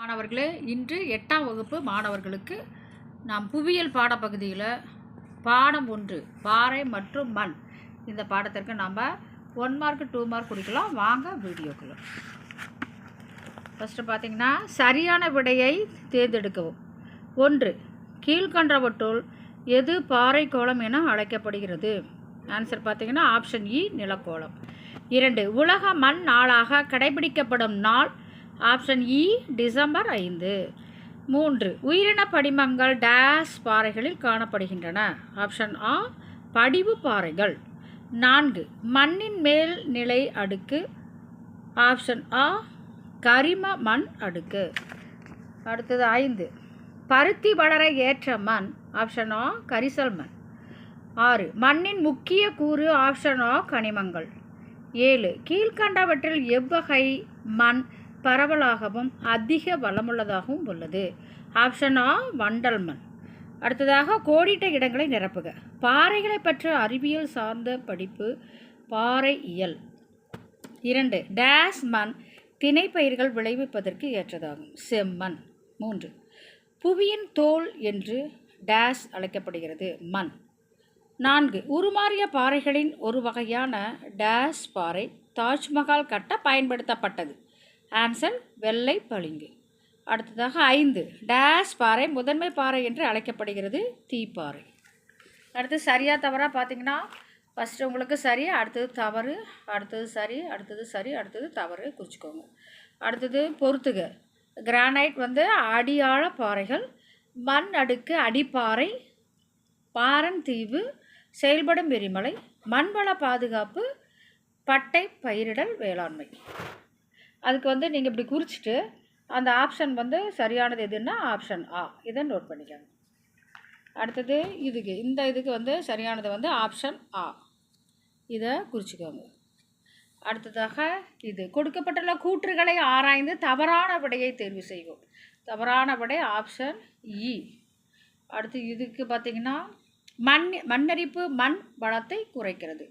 மாணவர்களே இன்று எட்டாம் வகுப்பு மாணவர்களுக்கு நாம் புவியியல் பாடப்பகுதியில் பாடம் ஒன்று பாறை மற்றும் மண். இந்த பாடத்திற்கு நாம் ஒன் மார்க் டூ மார்க் கொடுக்கலாம். வாங்க வீடியோக்குள்ள. ஃபஸ்ட்டு பார்த்திங்கன்னா சரியான விடையை தேர்ந்தெடுக்கவும். ஒன்று கீழ்கண்டவற்றுள் எது பாறை கோலம் என அழைக்கப்படுகிறது? ஆன்சர் பார்த்திங்கன்னா ஆப்ஷன் இ e, நிலக்கோளம். இரண்டு உலக மண் நாளாக கடைபிடிக்கப்படும் நாள் ஆப்ஷன் இ டிசம்பர் ஐந்து. மூன்று உயிரின படிமங்கள் டேஸ் பாறைகளில் காணப்படுகின்றன. ஆப்ஷன் ஆ படிவு பாறைகள். நான்கு மண்ணின் மேல் நிலை அடுக்கு. ஆப்ஷன் ஆ கரிம மண் அடுக்கு. அடுத்தது ஐந்து பருத்தி வளர ஏற்ற மண். ஆப்ஷன் ஆ கரிசல் மண். ஆறு மண்ணின் முக்கிய கூறு. ஆப்ஷன் ஆ கனிமங்கள். ஏழு கீழ்கண்டவற்றில் எவ்வகை மண் பரவலாகவும் அதிக வளமுள்ளதாகவும் உள்ளது. ஆப்ஷன் ஆ வண்டல் மண். அடுத்ததாக கோடிட்ட இடங்களை நிரப்புக. பாறைகளை பற்ற அறிவியல் சார்ந்த படிப்பு பாறை இயல். இரண்டு டேஸ் மண் திணைப்பயிர்கள் விளைவிப்பதற்கு ஏற்றதாகும். செம்மண். மூன்று புவியின் தோல் என்று டேஸ் அழைக்கப்படுகிறது. மண். நான்கு உருமாறிய பாறைகளின் ஒரு வகையான டேஸ் பாறை தாஜ்மஹால் கட்ட பயன்படுத்தப்பட்டது. ஆன்சர் வெள்ளை பளிங்கு. அடுத்ததாக ஐந்து டேஸ் பாறை முதன்மை பாறை என்று அழைக்கப்படுகிறது தீப்பாறை. அடுத்து சரியாக தவறாக பார்த்தீங்கன்னா ஃபஸ்ட்டு உங்களுக்கு சரி அடுத்தது தவறு அடுத்தது சரி அடுத்தது சரி அடுத்தது தவறு குறிச்சிக்கோங்க. அடுத்தது பொறுத்துக. கிரானைட் வந்து அடியாழ பாறைகள் மண் அடுக்கு அடிப்பாறை பாரன் தீவு செயல்படும் எரிமலை மண்வள பாதுகாப்பு பட்டை பயிரிடல் வேளாண்மை. அதுக்கு வந்து நீங்கள் இப்படி குறிச்சிட்டு அந்த ஆப்ஷன் வந்து சரியானது எதுன்னா ஆப்ஷன் ஆ இதை நோட் பண்ணிக்கோங்க. அடுத்தது இதுக்கு இந்த இதுக்கு வந்து சரியானது வந்து ஆப்ஷன் ஆ இதை குறிச்சிக்கோங்க. அடுத்ததாக இது கொடுக்கப்பட்டுள்ள கூற்றுகளை ஆராய்ந்து தவறான விடையை தேர்வு செய்வோம். தவறான விடை ஆப்ஷன் இ e. அடுத்து இதுக்கு பார்த்திங்கன்னா மண் மண்ணரிப்பு மண் வளத்தை குறைக்கிறது.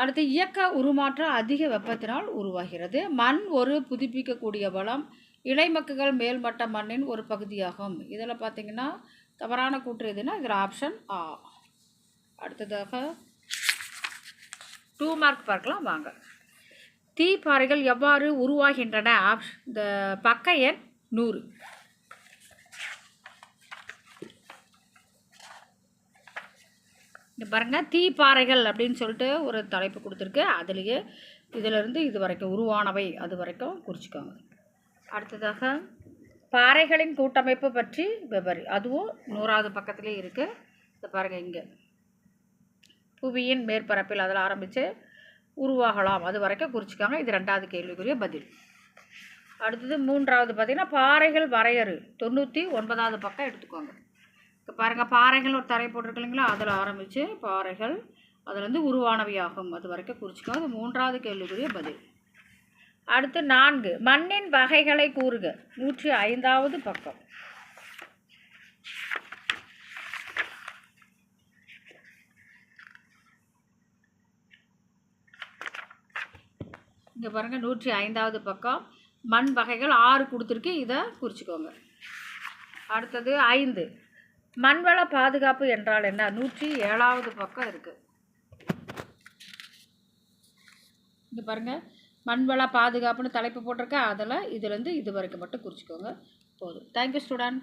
அடுத்து இயக்க உருமாற்றம் அதிக வெப்பத்தினால் உருவாகிறது. மண் ஒரு புதுப்பிக்கக்கூடிய வளம். இலைமக்குகள் மேல்மட்ட மண்ணின் ஒரு பகுதியாகும். இதில் பார்த்தீங்கன்னா தவறான கூற்று எதுனா இதில் ஆப்ஷன் ஆ அடுத்ததாக டூ மார்க் பார்க்கலாம் வாங்க. தீப்பாறைகள் எவ்வாறு உருவாகின்றன? ஆப் இந்த பக்க எண் நூறு. இங்கே பாருங்கள் தீப்பாறைகள் அப்படின்னு சொல்லிட்டு ஒரு தலைப்பு கொடுத்துருக்கு. அதுலேயே இதிலிருந்து இது வரைக்கும் உருவானவை. அது வரைக்கும் குறிச்சிக்கோங்க. அடுத்ததாக பாறைகளின் கூட்டமைப்பு பற்றி விபரி. அதுவும் நூறாவது பக்கத்துலேயே இருக்குது இந்த பாருங்கள் இங்கே. புவியின் மேற்பரப்பில் அதில் ஆரம்பித்து உருவாகலாம். அது வரைக்கும் குறிச்சிக்காங்க. இது ரெண்டாவது கேள்விக்குரிய பதில். அடுத்தது மூன்றாவது பார்த்திங்கன்னா பாறைகள் வரையறு. தொண்ணூற்றி ஒன்பதாவது பக்கம் எடுத்துக்கோங்க. இப்போ பாருங்கள் பாறைகள் ஒரு தரை போட்டிருக்கு இல்லைங்களா அதில் ஆரம்பித்து பாறைகள் அதுலேருந்து உருவானவையாகும். அது வரைக்கும் குறிச்சிக்கோங்க. அது மூன்றாவது கேள்விக்குரிய பதில். அடுத்து நான்கு. மண்ணின் வகைகளை கூறுக. நூற்றி ஐந்தாவது பக்கம். இங்கே பாருங்கள் நூற்றி ஐந்தாவது பக்கம். மண் வகைகள் ஆறு கொடுத்துருக்கு. இதை குறிச்சிக்கோங்க. அடுத்தது ஐந்து. மண்வள பாதுகாப்பு என்றால் என்ன? நூற்றி ஏழாவது பக்கம் இருக்குது இங்கே பாருங்கள் மண்வள பாதுகாப்புன்னு தலைப்பு போட்டிருக்கேன் அதில் இதுலேருந்து இது வரைக்கும் மட்டும் குறிச்சிக்கோங்க. போதும். Thank you student